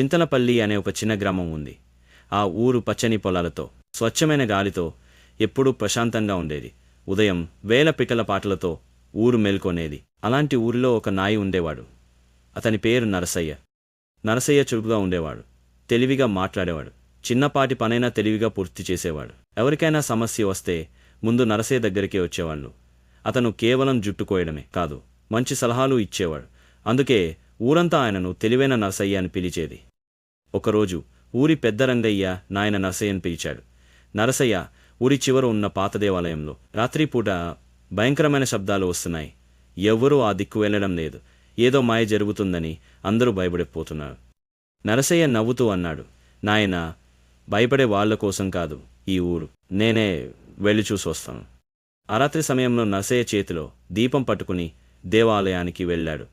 చింతలపల్లి అనే ఒక చిన్న గ్రామం ఉంది. ఆ ఊరు పచ్చని పొలాలతో స్వచ్ఛమైన గాలితో ఎప్పుడూ ప్రశాంతంగా ఉండేది. ఉదయం వేల పికల పాటలతో ఊరు మేల్కొనేది. అలాంటి ఊరిలో ఒక నాయి ఉండేవాడు. అతని పేరు నరసయ్య. నరసయ్య చురుకుగా ఉండేవాడు. తెలివిగా మాట్లాడేవాడు. చిన్నపాటి పనైనా తెలివిగా పూర్తి చేసేవాడు. ఎవరికైనా సమస్య వస్తే ముందు నరసయ్య దగ్గరికే వచ్చేవాళ్ళు. అతను కేవలం జుట్టు కోయడమే కాదు మంచి సలహాలు ఇచ్చేవాడు. అందుకే ఊరంతా ఆయనను తెలివైన నరసయ్య అని పిలిచేది. ఒకరోజు ఊరి పెద్ద రంగయ్య నాయన నరసయ్యను పిలిచాడు. నరసయ్య ఊరి చివర ఉన్న పాత దేవాలయంలో రాత్రిపూట భయంకరమైన శబ్దాలు వస్తున్నాయి. ఎవ్వరూ ఆ దిక్కు వెళ్ళడం లేదు. ఏదో మాయ జరుగుతుందని అందరూ భయపడిపోతున్నారు. నరసయ్య నవ్వుతూ అన్నాడు నాయనా భయపడే వాళ్ళ కోసం కాదు ఈ ఊరు. నేనే వెళ్ళి చూసి వస్తాను. ఆ రాత్రి సమయంలో నరసయ్య చేతిలో దీపం పట్టుకుని దేవాలయానికి వెళ్ళాడు.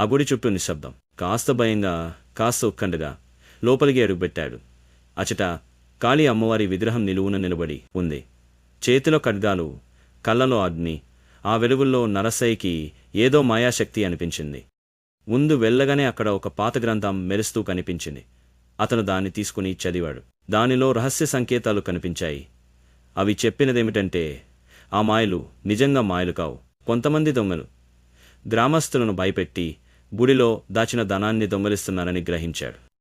ఆ గుడి చుట్టూ నిశ్శబ్దం. కాస్త భయంగా కాస్త ఉక్కండగా లోపలికి అడుగుపెట్టాడు. అచట కాళీ అమ్మవారి విగ్రహం నిలువున నిలబడి ఉంది. చేతిలో ఖడ్గాలు కళ్ళలో అగ్ని ఆ వెలుగుల్లో నరసయ్యకి ఏదో మాయాశక్తి అనిపించింది. ముందు వెళ్ళగానే అక్కడ ఒక పాత గ్రంథం మెరుస్తూ కనిపించింది. అతను దాన్ని తీసుకుని చదివాడు. దానిలో రహస్య సంకేతాలు కనిపించాయి. అవి చెప్పినదేమిటంటే ఆ మాయలు నిజంగా మాయలు కావు. కొంతమంది దొంగలు. గ్రామస్తులను భయపెట్టి గుడిలో దాచిన ధనాన్ని దొంగలిస్తున్నారని గ్రహించాడు.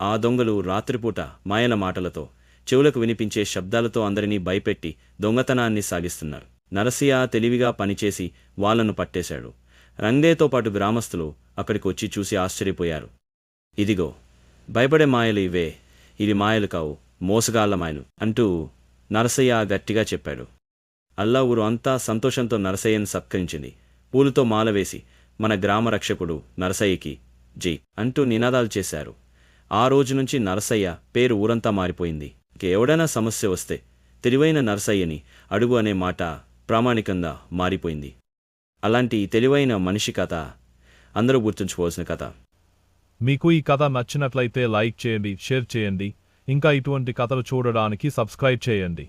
ఆ దొంగలు రాత్రిపూట మాయల మాటలతో చెవులకు వినిపించే శబ్దాలతో అందరినీ భయపెట్టి దొంగతనాన్ని సాగిస్తున్నారు. నరసియ తెలివిగా పనిచేసి వాళ్ళను పట్టేశాడు. రంగేతో పాటు గ్రామస్తులు అక్కడికి వచ్చి చూసి ఆశ్చర్యపోయారు. ఇదిగో భయపడే మాయలు ఇవే. ఇది మాయలు కావు మోసగాళ్ళ మాయలు అంటూ నరసయ్య గట్టిగా చెప్పాడు. అల్లా ఊరు అంతా సంతోషంతో నరసయ్యను సత్కరించింది. పూలతో మాల వేసి మన గ్రామ రక్షకుడు నరసయ్యకి జై అంటూ నినాదాలు చేశారు. ఆ రోజు నుంచి నరసయ్య పేరు ఊరంతా మారిపోయింది. ఎవడైనా సమస్య వస్తే తెలివైన నరసయ్యని అడుగు అనే మాట ప్రామాణికంగా మారిపోయింది. అలాంటి తెలివైన మనిషి కథ అందరూ గుర్తుంచుకోవాల్సిన కథ. మీకు ఈ కథ నచ్చినట్లయితే లైక్ చేయండి షేర్ చేయండి. ఇంకా ఇటువంటి కథలు చూడడానికి సబ్స్క్రైబ్ చేయండి.